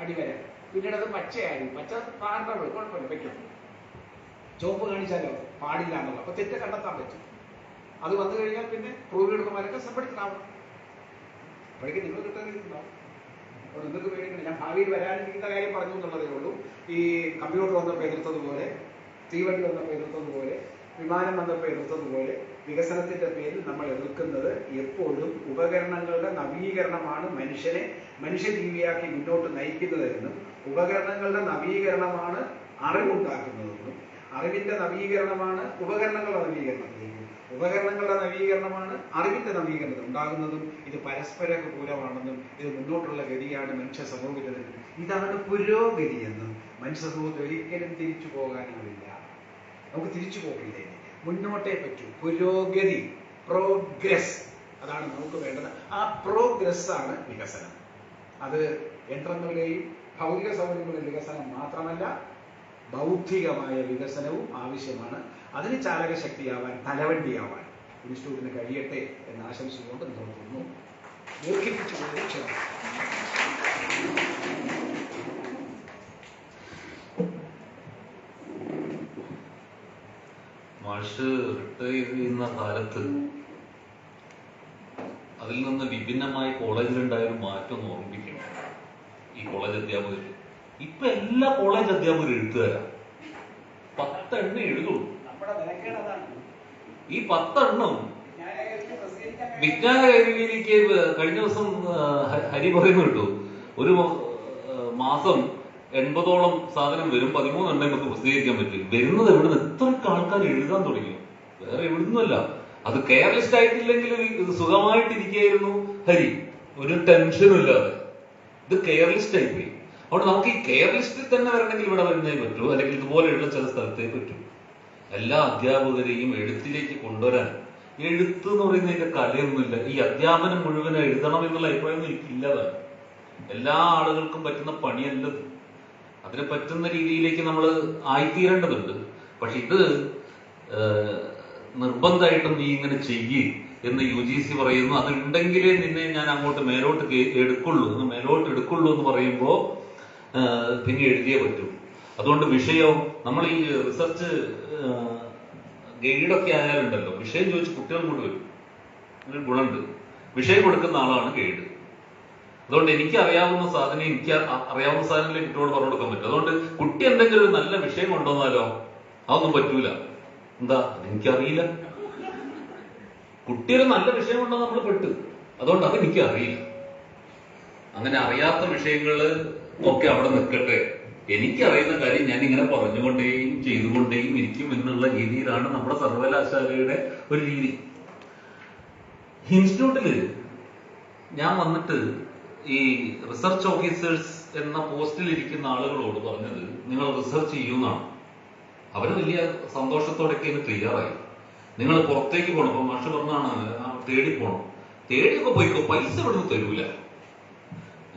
അടിവരെ. പിന്നീട് അത് പച്ചയായി. പച്ച പാണ്ടകൾ കുഴപ്പമില്ല. വയ്ക്കും ചുവപ്പ് കാണിച്ചാലോ? പാടില്ല എന്നുള്ളത്. അപ്പൊ തെറ്റ് കണ്ടെത്താൻ പറ്റും. അത് വന്നു കഴിഞ്ഞാൽ പിന്നെ പ്രൂവ് എടുക്കുമാരൊക്കെ സെപ്പറേറ്റ് സമ്പടിക്കാവും അപ്പോഴേക്കും നിങ്ങൾ കിട്ടുന്നുണ്ടാവും അപ്പോൾ നിങ്ങൾക്ക് വേണ്ടി ഞാൻ ഭാവിയിൽ വരാനിരിക്കുന്ന കാര്യം പറഞ്ഞു എന്നുള്ളതേ ഉള്ളൂ. ഈ കമ്പ്യൂട്ടർ വന്നപ്പോൾ എതിർത്തതുപോലെ തീവണ്ടി വന്നപ്പോൾ എതിർത്തതുപോലെ വിമാനം വന്നപ്പോൾ എതിർത്തതുപോലെ വികസനത്തിന്റെ പേരിൽ നമ്മൾ എതിർക്കുന്നത് എപ്പോഴും ഉപകരണങ്ങളുടെ നവീകരണമാണ് മനുഷ്യനെ മനുഷ്യജീവിയാക്കി മുന്നോട്ട് നയിക്കുന്നതെന്നും ഉപകരണങ്ങളുടെ നവീകരണമാണ് അറിവുണ്ടാക്കുന്നതെന്നും അറിവിന്റെ നവീകരണമാണ് ഉപകരണങ്ങളുടെ നവീകരണത്തിലേക്ക്. ഉപകരണങ്ങളുടെ നവീകരണമാണ് അറിവിന്റെ നവീകരണം ഉണ്ടാകുന്നതും ഇത് പരസ്പര പൂരമാണെന്നും ഇത് മുന്നോട്ടുള്ള ഗതിയാണ് മനുഷ്യ സമൂഹത്തിൽ ഇതാണ് പുരോഗതി എന്നും മനുഷ്യ സമൂഹത്തിൽ ഒരിക്കലും തിരിച്ചു പോകാനുമില്ല നമുക്ക് തിരിച്ചു പോകില്ലേ. മുന്നോട്ടേ പറ്റൂ. പുരോഗതി പ്രോഗ്രസ് അതാണ് നമുക്ക് വേണ്ടത്. ആ പ്രോഗ്രസ് ആണ് വികസനം. അത് യന്ത്രങ്ങളുടെയും ഭൗതിക സൗകര്യങ്ങളുടെ വികസനം മാത്രമല്ല ബൗദ്ധികമായ വികസനവും ആവശ്യമാണ്. അതിന് ചാലകശക്തിയാവാൻ തലവണ്ടിയാവാൻ ഇൻസ്റ്റിറ്റ്യൂട്ടിന് കഴിയട്ടെ എന്ന് ആശംസിച്ചുകൊണ്ട് നിർത്തുന്നു. ദീർഘിപ്പിച്ചു മാഷ് റിട്ടയർ ചെയ്യുന്ന കാലത്ത് അതിൽ നിന്ന് വിഭിന്നമായി കോളേജിലുണ്ടായ ഒരു മാറ്റം ഓർമ്മിപ്പിക്കണം ഈ കോളേജ് അധ്യാപകർ ഇപ്പൊ എല്ലാ കോളേജ് അധ്യാപകരും എഴുത്തുകാരാ. പത്തെണ്ണം എഴുതുള്ളൂ. ഈ പത്തെണ്ണം വിജ്ഞാന കൈവിലേക്ക് കഴിഞ്ഞ ദിവസം ഹരി പറയുന്നു കേട്ടു. ഒരു മാസം എൺപതോളം സാധനം വരും പതിമൂന്നെണ്ണം നമുക്ക് പ്രസിദ്ധീകരിക്കാൻ പറ്റും. വരുന്നത് എവിടെ നിന്ന് ഇത്രയൊക്കെ ആൾക്കാർ എഴുതാൻ തുടങ്ങി? വേറെ എവിടുന്നല്ല അത് കെയർലിസ്റ്റ് ആയിട്ടില്ലെങ്കിൽ ഇത് സുഖമായിട്ടിരിക്കുകയായിരുന്നു. ഹരി ഒരു ടെൻഷനും ഇല്ലാതെ. ഇത് കെയർലിസ്റ്റ് ആയിപ്പോയി. അതുകൊണ്ട് നമുക്ക് ഈ കെയർലിസ്റ്റിൽ തന്നെ വരണമെങ്കിൽ ഇവിടെ വരുന്നേ പറ്റൂ അല്ലെങ്കിൽ ഇതുപോലെയുള്ള ചില സ്ഥലത്തേ പറ്റൂ. എല്ലാ അധ്യാപകരെയും എഴുത്തിലേക്ക് കൊണ്ടുവരാൻ. എഴുത്ത് എന്ന് പറയുന്നതിന്റെ കലയൊന്നുമില്ല. ഈ അധ്യാപനം മുഴുവൻ എഴുതണം എന്നുള്ള അഭിപ്രായം എനിക്കില്ല താനും. എല്ലാ ആളുകൾക്കും പറ്റുന്ന പണിയല്ലത്. അതിന് പറ്റുന്ന രീതിയിലേക്ക് നമ്മൾ ആയിത്തീരേണ്ടതുണ്ട്. പക്ഷെ ഇത് നിർബന്ധമായിട്ടും നീ ഇങ്ങനെ ചെയ്യ് എന്ന് യു ജി സി പറയുന്നു. അതുണ്ടെങ്കിലേ നിന്നെ ഞാൻ അങ്ങോട്ട് മേലോട്ട് എടുക്കുള്ളൂ. മേലോട്ട് എടുക്കുള്ളൂ എന്ന് പറയുമ്പോൾ പിന്നെ എഴുതിയേ പറ്റൂ. അതുകൊണ്ട് വിഷയവും നമ്മൾ ഈ റിസർച്ച് ഗൈഡൊക്കെ ആയാലുണ്ടല്ലോ. വിഷയം ചോദിച്ച് കുട്ടികൾ കൊണ്ട് വരും. ഒരു ഗുണമുണ്ട്. വിഷയം കൊടുക്കുന്ന ആളാണ് ഗൈഡ് അതുകൊണ്ട് എനിക്ക് അറിയാവുന്ന സാധനം എനിക്ക് അറിയാവുന്ന സാധനം കുട്ടിയോട് പറഞ്ഞു കൊടുക്കാൻ പറ്റും. അതുകൊണ്ട് കുട്ടി എന്തെങ്കിലും ഒരു നല്ല വിഷയം കൊണ്ടുവന്നാലോ അതൊന്നും പറ്റൂല. എന്താ? അതെനിക്കറിയില്ല. കുട്ടി ഒരു നല്ല വിഷയം കൊണ്ടുവന്നാൽ നമ്മൾ പെട്ടു. അതുകൊണ്ട് അത് എനിക്ക് അറിയില്ല അങ്ങനെ അറിയാത്ത വിഷയങ്ങൾ ഒക്കെ അവിടെ നിൽക്കട്ടെ. എനിക്കറിയുന്ന കാര്യം ഞാൻ ഇങ്ങനെ പറഞ്ഞുകൊണ്ടേയും ചെയ്തുകൊണ്ടേയും ഇരിക്കും എന്നുള്ള രീതിയിലാണ് നമ്മുടെ സർവകലാശാലയുടെ ഒരു രീതി. ഇൻസ്റ്റിറ്റ്യൂട്ടിൽ ഞാൻ വന്നിട്ട് ഈ റിസർച്ച് ഓഫീസേഴ്സ് എന്ന പോസ്റ്റിൽ ഇരിക്കുന്ന ആളുകളോട് പറഞ്ഞത് നിങ്ങൾ റിസർച്ച് ചെയ്യുന്നതാണ് അവർ വലിയ സന്തോഷത്തോടെയൊക്കെ തയ്യാറായി നിങ്ങൾ പുറത്തേക്ക് പോകണം ഇപ്പൊ മാഷ് പറഞ്ഞാണ് തേടി പോകണം തേടിയൊക്കെ പോയിക്കോ? പൈസ ഇവിടുന്ന് തരൂല.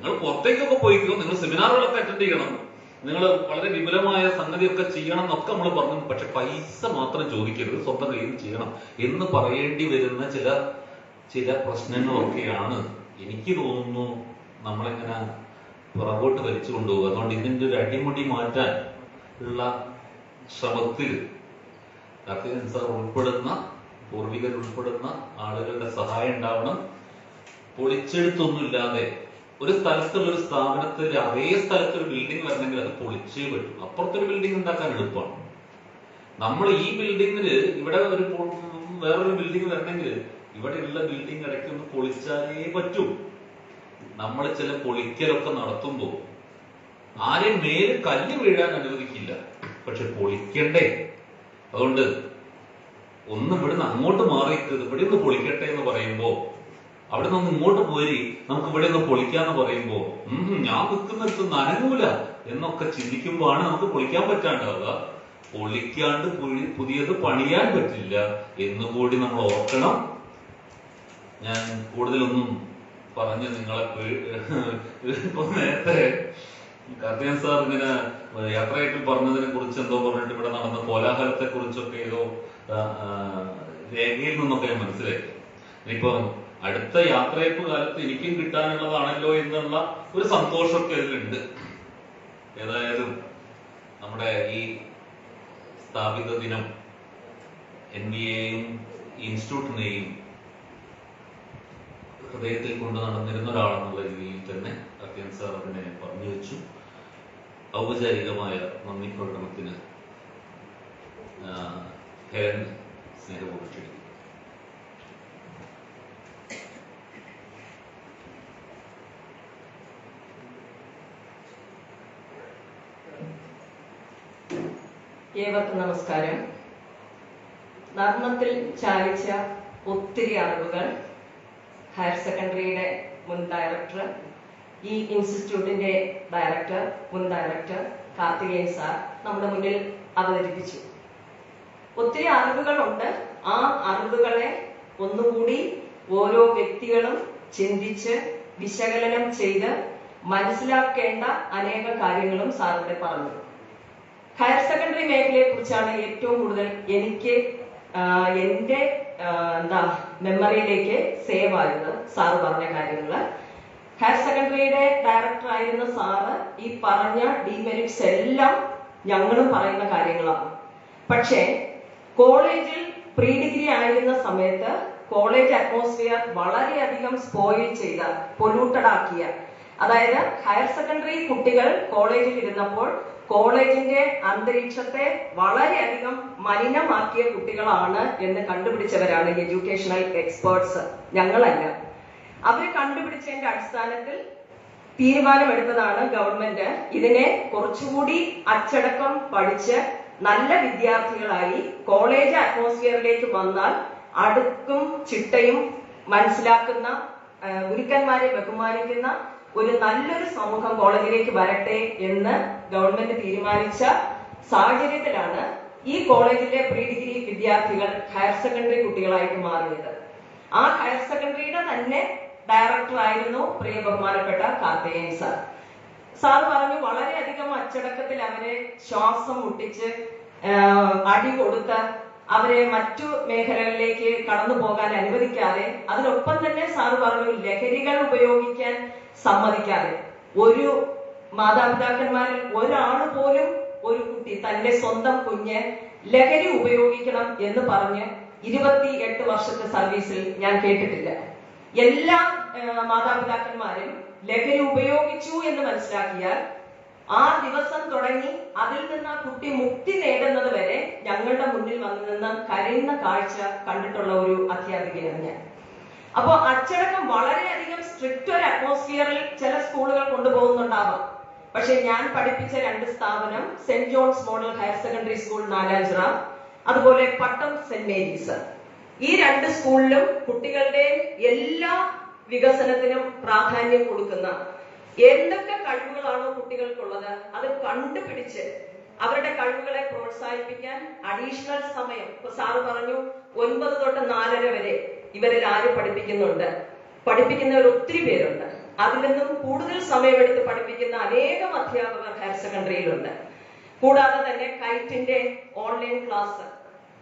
നിങ്ങൾ പുറത്തേക്കൊക്കെ പോയിക്കോ നിങ്ങൾ സെമിനാറുകളൊക്കെ അറ്റൻഡ് ചെയ്യണം. നിങ്ങൾ വളരെ വിപുലമായ സംഗതിയൊക്കെ ചെയ്യണം എന്നൊക്കെ നമ്മൾ പറഞ്ഞു. പക്ഷെ പൈസ മാത്രം ചോദിക്കരുത് സ്വന്തം കയ്യിൽ ചെയ്യണം എന്ന് പറയേണ്ടി വരുന്ന ചില ചില പ്രശ്നങ്ങളൊക്കെയാണ്. എനിക്ക് തോന്നുന്നു നമ്മളിങ്ങനെ പുറകോട്ട് വലിച്ചു കൊണ്ടുപോകുക അതുകൊണ്ട് ഇതിന്റെ ഒരു അടിമുടി മാറ്റാൻ ഉള്ള ശ്രമത്തിൽ കാർത്തികൻ ഉൾപ്പെടുന്ന പൂർവികർ ഉൾപ്പെടുന്ന ആളുകളുടെ സഹായം ഉണ്ടാവണം. പൊളിച്ചെടുത്തൊന്നുമില്ലാതെ ഒരു സ്ഥലത്തുള്ള ഒരു സ്ഥാപനത്തിൽ അതേ സ്ഥലത്ത് ഒരു ബിൽഡിംഗ് വരണമെങ്കിൽ അത് പൊളിച്ചേ പറ്റും. അപ്പുറത്തൊരു ബിൽഡിംഗ് ഉണ്ടാക്കാൻ എളുപ്പമാണ്. നമ്മൾ ഈ ബിൽഡിങ്ങിൽ ഇവിടെ ഒരു വേറൊരു ബിൽഡിംഗ് വരണമെങ്കിൽ ഇവിടെയുള്ള ബിൽഡിംഗ് ഇടയ്ക്ക് ഒന്ന് പൊളിച്ചാലേ പറ്റൂ. നമ്മൾ ചില പൊളിക്കലൊക്കെ നടത്തുമ്പോൾ ആരെയും മേൽ കല്ല് വീഴാൻ അനുവദിക്കില്ല. പക്ഷെ പൊളിക്കണ്ടേ? അതുകൊണ്ട് ഒന്ന് ഇവിടുന്ന് അങ്ങോട്ട് മാറിയിട്ട് ഇവിടെ ഒന്ന് പൊളിക്കട്ടെ എന്ന് പറയുമ്പോ അവിടെ നിന്ന് ഇങ്ങോട്ട് പോരി നമുക്ക് ഇവിടെ ഒന്ന് പൊളിക്കാന്ന് പറയുമ്പോ ഞാൻ നിൽക്കുന്നിടത്ത് നനങ്ങൂല എന്നൊക്കെ ചിന്തിക്കുമ്പോഴാണ് നമുക്ക് പൊളിക്കാൻ പറ്റാണ്ടാവുക. പൊളിക്കാണ്ട് പുതിയത് പണിയാൻ പറ്റില്ല എന്ന് കൂടി നമ്മൾ ഓർക്കണം. ഞാൻ കൂടുതലൊന്നും പറഞ്ഞ് നിങ്ങളെ ഇപ്പൊ നേരത്തെ കാർത്തികൻ സാർ ഇങ്ങനെ യാത്രയായിട്ട് പറഞ്ഞതിനെ കുറിച്ച് എന്തോ പറഞ്ഞിട്ട് ഇവിടെ നടന്ന കോലാഹലത്തെ കുറിച്ചൊക്കെ ഏതോ രേഖയിൽ നിന്നൊക്കെ ഞാൻ മനസ്സിലാക്കി ഇനിയിപ്പോ അടുത്ത യാത്രയപ്പ് കാലത്ത് എനിക്കും കിട്ടാനുള്ളതാണല്ലോ എന്നുള്ള ഒരു സന്തോഷമൊക്കെ അതിലുണ്ട്. ഏതായാലും നമ്മുടെ ഈ സ്ഥാപിത ദിനം എൻ ബി എയും ഇൻസ്റ്റിറ്റ്യൂട്ടിനെയും ഹൃദയത്തിൽ കൊണ്ട് നടന്നിരുന്ന ഒരാളെന്നുള്ള രീതിയിൽ തന്നെ അത്യൻ സാർ അതിനെ പറഞ്ഞു വെച്ചു. ഔപചാരികമായ നന്ദി പ്രകടനത്തിന് ആ, ഹെലൻ സ്നേഹപൂർവം ഏവർക്കും നമസ്കാരം. നർമ്മത്തിൽ ചാലിച്ച ഒത്തിരി അറിവുകൾ ഹയർ സെക്കൻഡറിയുടെ മുൻ ഡയറക്ടർ ഈ ഇൻസ്റ്റിറ്റ്യൂട്ടിന്റെ ഡയറക്ടർ മുൻ ഡയറക്ടർ കാർത്തികേയൻ സാർ നമ്മുടെ മുന്നിൽ അവതരിപ്പിച്ചു. ഒത്തിരി അറിവുകളുണ്ട്. ആ അറിവുകളെ ഒന്നുകൂടി ഓരോ വ്യക്തികളും ചിന്തിച്ച് വിശകലനം ചെയ്ത് മനസ്സിലാക്കേണ്ട അനേക കാര്യങ്ങളും സാറിവിടെ പറഞ്ഞു. ഹയർ സെക്കൻഡറി മേഖലയെ കുറിച്ചാണ് ഏറ്റവും കൂടുതൽ എനിക്ക് എന്റെ എന്താ മെമ്മറിയിലേക്ക് സേവ് ആയത് സാറ് പറഞ്ഞ കാര്യങ്ങൾ. ഹയർ സെക്കൻഡറിയുടെ ഡയറക്ടർ ആയിരുന്ന സാറ് ഈ പറഞ്ഞ ഡിമെറിറ്റ്സ് എല്ലാം ഞങ്ങളും പറയുന്ന കാര്യങ്ങളാണ്. പക്ഷേ കോളേജിൽ പ്രീ ഡിഗ്രി ആയിരുന്ന സമയത്ത് കോളേജ് അറ്റ്മോസ്ഫിയർ വളരെയധികം സ്പോയിൽ ചെയ്ത പൊല്യൂട്ടഡ് ആക്കിയ. അതായത് ഹയർ സെക്കൻഡറി കുട്ടികൾ കോളേജിൽ ഇരുന്നപ്പോൾ കോളേജിന്റെ അന്തരീക്ഷത്തെ വളരെയധികം മലിനമാക്കിയ കുട്ടികളാണ് എന്ന് കണ്ടുപിടിച്ചവരാണ് എഡ്യൂക്കേഷണൽ എക്സ്പേർട്സ്. ഞങ്ങളല്ല. അവരെ കണ്ടുപിടിച്ചതിന്റെ അടിസ്ഥാനത്തിൽ തീരുമാനമെടുത്തതാണ് ഗവൺമെന്റ്. ഇതിനെ കുറച്ചുകൂടി അച്ചടക്കം പഠിച്ച് നല്ല വിദ്യാർത്ഥികളായി കോളേജ് അറ്റ്മോസ്ഫിയറിലേക്ക് വന്നാൽ അടുക്കും ചിട്ടയും മനസ്സിലാക്കുന്ന ഗുരുക്കന്മാരെ ബഹുമാനിക്കുന്ന ഒരു നല്ലൊരു സമൂഹം കോളേജിലേക്ക് വരട്ടെ എന്ന് ഗവൺമെന്റ് തീരുമാനിച്ച സാഹചര്യത്തിലാണ് ഈ കോളേജിലെ പ്രീ ഡിഗ്രി വിദ്യാർത്ഥികൾ ഹയർ സെക്കൻഡറി കുട്ടികളായിട്ട് മാറിയത്. ആ ഹയർ സെക്കൻഡറിയുടെ തന്നെ ഡയറക്ടർ ആയിരുന്നു പ്രിയ ബഹുമാനപ്പെട്ട കാർത്തികേയൻ സാർ. സാർ പറഞ്ഞു വളരെയധികം അച്ചടക്കത്തിൽ അവരെ ശ്വാസം മുട്ടിച്ച് അടി കൊടുത്ത് അവരെ മറ്റു മേഖലകളിലേക്ക് കടന്നു പോകാൻ അനുവദിക്കാതെ അതിനൊപ്പം തന്നെ സാർ പറഞ്ഞു ലഹരികൾ ഉപയോഗിക്കാൻ സമ്മതിക്കാതെ. ഒരു മാതാപിതാക്കന്മാരിൽ ഒരാൾ പോലും ഒരു കുട്ടി തന്റെ സ്വന്തം കുഞ്ഞ് ലഹരി ഉപയോഗിക്കണം എന്ന് പറഞ്ഞ് ഇരുപത്തി എട്ട് വർഷത്തെ സർവീസിൽ ഞാൻ കേട്ടിട്ടില്ല. എല്ലാ മാതാപിതാക്കന്മാരും ലഹരി ഉപയോഗിച്ചു എന്ന് മനസ്സിലാക്കിയാൽ ആ ദിവസം തുടങ്ങി അതിൽ നിന്ന് ആ കുട്ടി മുക്തി നേടുന്നത് വരെ ഞങ്ങളുടെ മുന്നിൽ വന്നു നിന്ന് കരയുന്ന കാഴ്ച കണ്ടിട്ടുള്ള ഒരു അധ്യാപികയാണ് ഞാൻ. അപ്പോ അച്ചടക്കം വളരെയധികം സ്ട്രിക്റ്റ് ഒരു അറ്റ്മോസ്ഫിയറിൽ ചില സ്കൂളുകൾ കൊണ്ടുപോകുന്നുണ്ടാവാം. പക്ഷെ ഞാൻ പഠിപ്പിച്ച രണ്ട് സ്ഥാപനം Saint John's model higher secondary school Nalanchira അതുപോലെ പട്ടം സെന്റ് മേരീസ്. ഈ രണ്ട് സ്കൂളിലും കുട്ടികളുടെ എല്ലാ വികസനത്തിനും പ്രാധാന്യം കൊടുക്കുന്ന എന്തൊക്കെ കഴിവുകളാണോ കുട്ടികൾക്കുള്ളത് അത് കണ്ടുപിടിച്ച് അവരുടെ കഴിവുകളെ പ്രോത്സാഹിപ്പിക്കാൻ അഡീഷണൽ സമയം. ഇപ്പൊ സാറ് പറഞ്ഞു ഒൻപത് തൊട്ട് നാലര വരെ ഇവരിൽ ആര് പഠിപ്പിക്കുന്നുണ്ട്? പഠിപ്പിക്കുന്നവർ ഒത്തിരി പേരുണ്ട്. അതിൽ നിന്നും കൂടുതൽ സമയമെടുത്ത് പഠിപ്പിക്കുന്ന അനേകം അധ്യാപകർ ഹയർ സെക്കൻഡറിയിലുണ്ട് കൂടാതെ തന്നെ കൈറ്റിന്റെ ഓൺലൈൻ ക്ലാസ്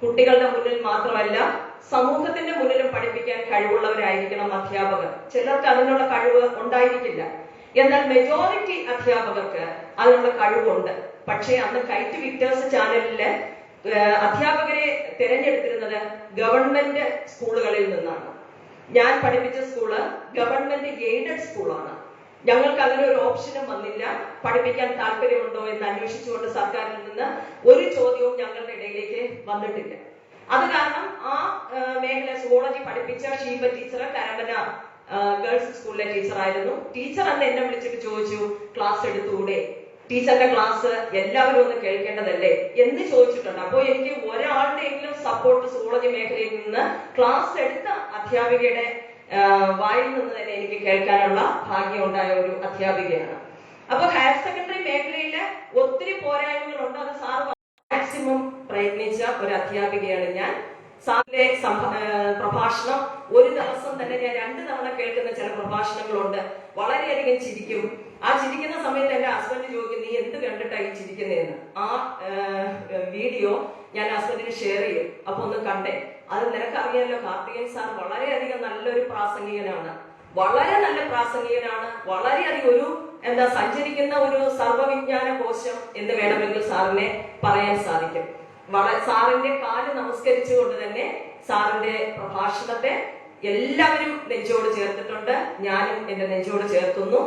കുട്ടികളുടെ മുന്നിൽ മാത്രമല്ല സമൂഹത്തിന്റെ മുന്നിലും പഠിപ്പിക്കാൻ കഴിവുള്ളവരായിരിക്കണം അധ്യാപകർ. ചിലർക്ക് അതിനുള്ള കഴിവ് ഉണ്ടായിരിക്കില്ല. എന്നാൽ മെജോറിറ്റി അധ്യാപകർക്ക് അതിനുള്ള കഴിവുണ്ട്. പക്ഷേ അന്ന് കൈറ്റ് വിക്ടേഴ്സ് ചാനലിൽ അധ്യാപകരെ തിരഞ്ഞെടുത്തിരുന്നത് ഗവൺമെന്റ് സ്കൂളുകളിൽ നിന്നാണ്. ഞാൻ പഠിപ്പിച്ച സ്കൂൾ ഗവൺമെന്റ് എയ്ഡഡ് സ്കൂളാണ്. ഞങ്ങൾക്ക് അങ്ങനെ ഒരു ഓപ്ഷനും വന്നില്ല. പഠിപ്പിക്കാൻ താല്പര്യമുണ്ടോ എന്ന് അന്വേഷിച്ചുകൊണ്ട് സർക്കാരിൽ നിന്ന് ഒരു ചോദ്യവും ഞങ്ങളുടെ ഇടയിലേക്ക് വന്നിട്ടില്ല. അത് കാരണം ആ മേഖല സുവോളജി പഠിപ്പിച്ച ഷീബ ടീച്ചർ കരമന ഗേൾസ് സ്കൂളിലെ ടീച്ചറായിരുന്നു ടീച്ചർ അന്ന് എന്നെ വിളിച്ചിട്ട് ചോദിച്ചു ക്ലാസ് എടുത്തുകൂടെ? ടീച്ചറിന്റെ ക്ലാസ് എല്ലാവരും ഒന്ന് കേൾക്കേണ്ടതല്ലേ? എന്ന് ചോദിച്ചിട്ടുണ്ട്. അപ്പോൾ എനിക്ക് ഒരാളുടെയെങ്കിലും സപ്പോർട്ട് സോളജി മേഖലയിൽ നിന്ന് ക്ലാസ് എടുത്ത അധ്യാപികയുടെ വായിൽ നിന്ന് തന്നെ എനിക്ക് കേൾക്കാനുള്ള ഭാഗ്യം ഉണ്ടായ ഒരു അധ്യാപികയാണ്. അപ്പൊ ഹയർ സെക്കൻഡറി മേഖലയിൽ ഒത്തിരി പോരായ്മകളുണ്ട്. അത് സാർ മാക്സിമം പ്രയത്നിച്ച ഒരു അധ്യാപികയാണ് ഞാൻ. സാറിന്റെ പ്രഭാഷണം ഒരു ദിവസം തന്നെ ഞാൻ രണ്ട് തവണ കേൾക്കുന്ന ചില പ്രഭാഷണങ്ങളുണ്ട്. വളരെയധികം ചിരിക്കും. ആ ചിരിക്കുന്ന സമയത്ത് എന്റെ ഹസ്ബൻഡ് ചോദിക്കും നീ എന്ത് കണ്ടിട്ടാ ഈ ചിരിക്കുന്നതെന്ന് ആ ആ, വീഡിയോ ഞാൻ ഹസ്ബൻഡിന് ഷെയർ ചെയ്യും. അപ്പൊ ഒന്ന് കണ്ടേ. അത് നിനക്ക് അറിയാമല്ലോ കാർത്തികൻ സാർ വളരെയധികം നല്ലൊരു പ്രാസംഗികനാണ്. വളരെ നല്ല പ്രാസംഗികനാണ്. വളരെയധികം ഒരു എന്താ സഞ്ചരിക്കുന്ന ഒരു സർവവിജ്ഞാന കോശം എന്ന് വേണമെങ്കിൽ സാറിനെ പറയാൻ സാധിക്കും. വളരെ സാറിന്റെ കാൽ നമസ്കരിച്ചുകൊണ്ട് തന്നെ സാറിന്റെ പ്രഭാഷണത്തെ എല്ലാവരും നെഞ്ചോട് ചേർത്തിട്ടുണ്ട്. ഞാനും എന്റെ നെഞ്ചോട് ചേർത്തുന്നു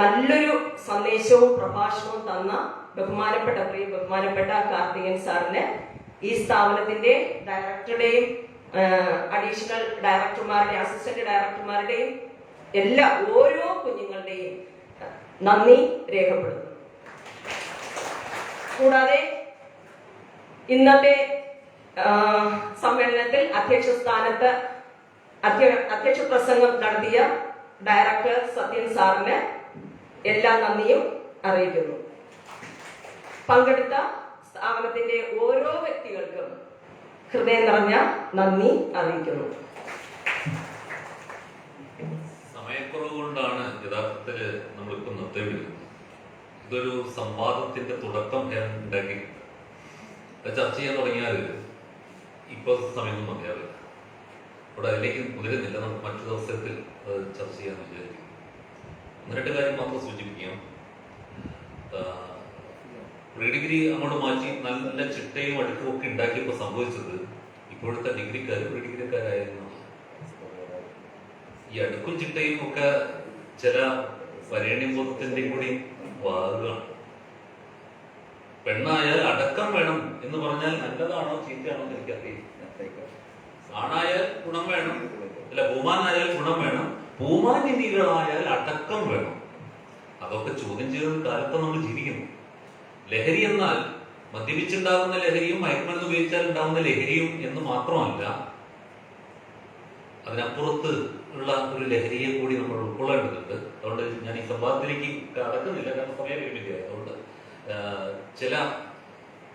നല്ലൊരു സന്ദേശവും പ്രഭാഷണവും തന്ന ബഹുമാനപ്പെട്ട പ്രിയ ബഹുമാനപ്പെട്ട കാർത്തികൻ സാറിന് ഈ സ്ഥാപനത്തിന്റെ ഡയറക്ടറുടെയും അഡീഷണൽ ഡയറക്ടർമാരുടെയും അസിസ്റ്റന്റ് ഡയറക്ടർമാരുടെയും എല്ലാ ഓരോ കുഞ്ഞുങ്ങളുടെയും നന്ദി രേഖപ്പെടുന്നു. കൂടാതെ ഇന്നത്തെ സമ്മേളനത്തിൽ അധ്യക്ഷ സ്ഥാനത്ത് അധ്യക്ഷ പ്രസംഗം നടത്തിയ ഡയറക്ടർ സത്യൻ സാറിന് എല്ലാ നന്ദിയും അറിയിക്കുന്നു. പങ്കെടുത്ത സ്ഥാപനത്തിന്റെ ഓരോ വ്യക്തികൾക്കും ഹൃദയം നിറഞ്ഞ നന്ദി അറിയിക്കുന്നു. സമയക്കുറവ് കൊണ്ടാണ് യഥാർത്ഥത്തിൽ നമ്മളിപ്പോ നിർത്തേണ്ടിയിരുന്നത് ഇതൊരു സംവാദത്തിന്റെ തുടക്കം ഉണ്ടാക്കി ചർച്ച ചെയ്യാൻ തുടങ്ങിയാൽ ഇപ്പൊ സമയമൊന്നും മതിയാവില്ല. അവിടെ അതിലേക്ക് മുതിരുന്നില്ല നമുക്ക് മറ്റു ദിവസത്തിൽ ചർച്ച ചെയ്യാൻ വിചാരിക്കും ഒന്ന് കാര്യം മാത്രം സൂചിപ്പിക്കാം. പ്രീ ഡിഗ്രി അങ്ങോട്ട് മാറ്റി നല്ല ചിട്ടയും അടുക്കും ഒക്കെ ഉണ്ടാക്കിയപ്പോൾ സംഭവിച്ചത് ഇപ്പോഴത്തെ ഡിഗ്രിക്കാർ പ്രീ ഡിഗ്രിക്കാരായിരുന്നു ഈ അടുക്കും ചിട്ടയും ഒക്കെ ചില വരേണ്യബോധത്തിന്റെയും കൂടി വാകുകയാണ് പെണ്ണായാൽ അടക്കം വേണം എന്ന് പറഞ്ഞാൽ നല്ലതാണോ ചീത്തയാണോ എന്ന് എനിക്കറിയില്ല. ആണായാൽ ഗുണം വേണം. അല്ല പൂമാനായാൽ ഗുണം വേണം. ഭൂമാനിധികളായാൽ അടക്കം വേണം. അതൊക്കെ ചോദ്യം ചെയ്ത കാലത്ത് നമ്മൾ ജീവിക്കുന്നു. ലഹരി എന്നാൽ മദ്യപിച്ചുണ്ടാകുന്ന ലഹരിയും മയക്കുമരുന്ന് ഉപയോഗിച്ചാൽ ഉണ്ടാകുന്ന ലഹരിയും എന്ന് മാത്രമല്ല അതിനപ്പുറത്ത് ഉള്ള ഒരു ലഹരിയെ കൂടി നമ്മൾ ഉൾക്കൊള്ളേണ്ടതുണ്ട്. അതുകൊണ്ട് ഞാൻ ഈ സംവാദത്തിലേക്ക് കടക്കുന്നില്ല. കാരണം സമയം ലഭിക്കുക അതുകൊണ്ട് ചില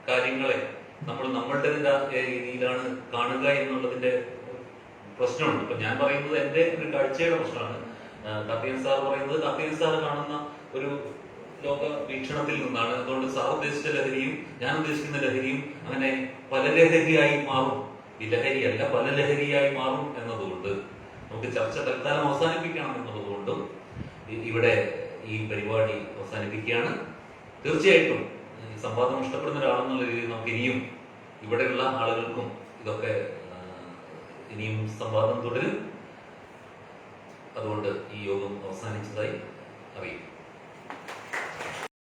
കാര്യങ്ങളെ നമ്മൾ നമ്മളുടെ രീതിയിലാണ് കാണുക എന്നുള്ളതിന്റെ പ്രശ്നമുണ്ട്. ഇപ്പൊ ഞാൻ പറയുന്നത് എന്റെ ഒരു കാഴ്ചയുടെ പ്രശ്നമാണ്. കത്തീൻ സാർ പറയുന്നത് കത്തീൻ സാർ കാണുന്ന ഒരു ലോക വീക്ഷണത്തിൽ നിന്നാണ്. അതുകൊണ്ട് സാർ ഉദ്ദേശിച്ച ലഹരിയും ഞാൻ ഉദ്ദേശിക്കുന്ന ലഹരിയും അങ്ങനെ പല ലഹരിയായി മാറും. ഈ ലഹരിയല്ല പല ലഹരിയായി മാറും എന്നതുകൊണ്ട് നമുക്ക് ചർച്ച തൽക്കാലം അവസാനിപ്പിക്കണം എന്നുള്ളതുകൊണ്ടും ഇവിടെ ഈ പരിപാടി അവസാനിപ്പിക്കുകയാണ്. തീർച്ചയായിട്ടും സംവാദം ഇഷ്ടപ്പെടുന്ന ഒരാളെന്നുള്ള രീതിയിൽ നമുക്ക് ഇനിയും ഇവിടെയുള്ള ആളുകൾക്കും ഇതൊക്കെ ഇനിയും സംവാദം തുടരും. അതുകൊണ്ട് ഈ യോഗം അവസാനിച്ചതായി അറിയിക്കും